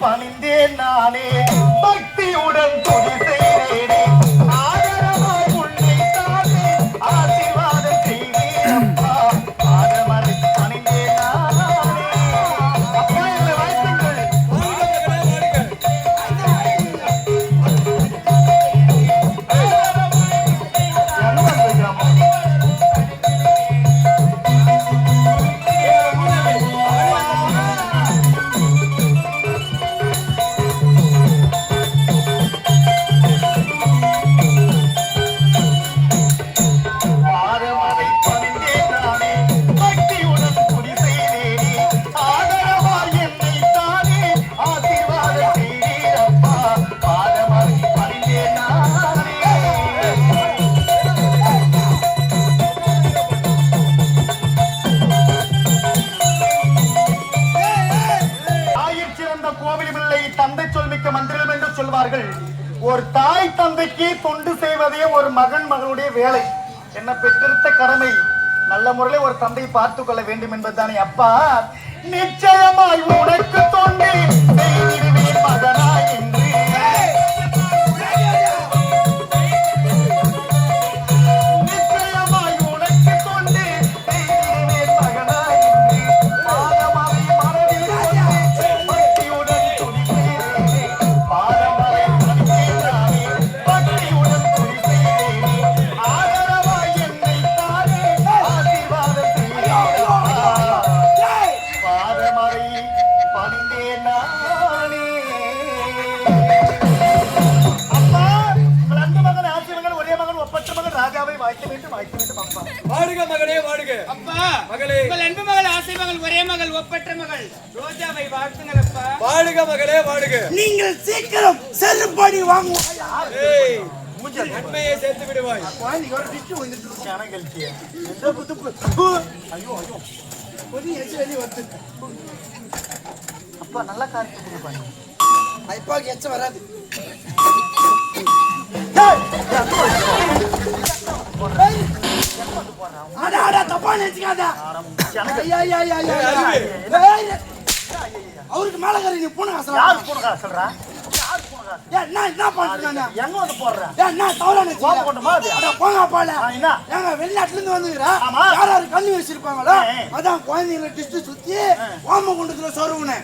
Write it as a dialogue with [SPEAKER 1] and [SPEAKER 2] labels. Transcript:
[SPEAKER 1] பணிந்தேன் நானே. பக்தியுடன் துடித்த கோவிலும் இல்லை தந்தை சொல் மிக்க மந்திரம் என்று சொல்வார்கள். ஒரு தாய் தந்தைக்கு தொண்டு செய்வதே ஒரு மகன் மகளுடைய வேலை. என்ன பெற்றெடுத்த கடமை. நல்ல முறையில ஒரு தந்தை பார்த்து கொள்ள வேண்டும் என்பதுதானே. அப்பா நிச்சயமாய் உனக்கு தொண்டு
[SPEAKER 2] வாடுக மகனே வாடுக.
[SPEAKER 3] அப்பா
[SPEAKER 2] மகளே. உங்கள்
[SPEAKER 3] அன்பு மகள் ஆசை மகள் ஒரே மகள் ஒப்பற்ற மகள். ரோஜாவை வாழ்த்துங்கள் அப்பா.
[SPEAKER 2] வாடுக மகளே வாடுக.
[SPEAKER 4] நீங்கள் சீக்கிரம் செல்லுபடி வாங்குவாயா
[SPEAKER 1] ஏய் மூஞ்சி அடிக்க நன்மையை
[SPEAKER 2] சேர்த்து விடுவாய்.
[SPEAKER 4] குழந்தைக்கு ஒரு டிச்சு வந்துட்டு
[SPEAKER 1] போறான். கெளுத்திய. எந்த புது
[SPEAKER 4] பு- பு.
[SPEAKER 1] ஐயோ. ஐயோ
[SPEAKER 4] கொஞ்சம் எச்சு வெளியே வந்து
[SPEAKER 1] அப்பா நல்லா காரியம் கொடுப்பா நீ.
[SPEAKER 4] ஐப்பாக்கு எச்ச வராது. தப்பா நினைச்சுக்காத.
[SPEAKER 1] எனக்கு ஐயா ஐயா
[SPEAKER 4] ஐயா ஐயா, ஐயா அறிவு. ஏய், அவருக்கு மேல கறி நீ பூனை காசுலாம் யார்
[SPEAKER 1] போன காசு சொல்றா? யார் போன காசு
[SPEAKER 4] ஏன் நான் என்ன பண்றேன்
[SPEAKER 1] எங்க வந்து போடுற?
[SPEAKER 4] ஏன் நான் தவறா?
[SPEAKER 1] அட
[SPEAKER 4] போங்க அப்பால.
[SPEAKER 1] என்ன?
[SPEAKER 4] ஏங்க வெளிநாட்டுல இருந்து வந்துக்கிறா ஆமா. யார் யாரு கண்ணு வச்சிருப்பாங்களோ. அதான் குழந்தைங்களை டிஸ்ட் சுத்தி ஓம குண்டத்துல சொருவுனேன்.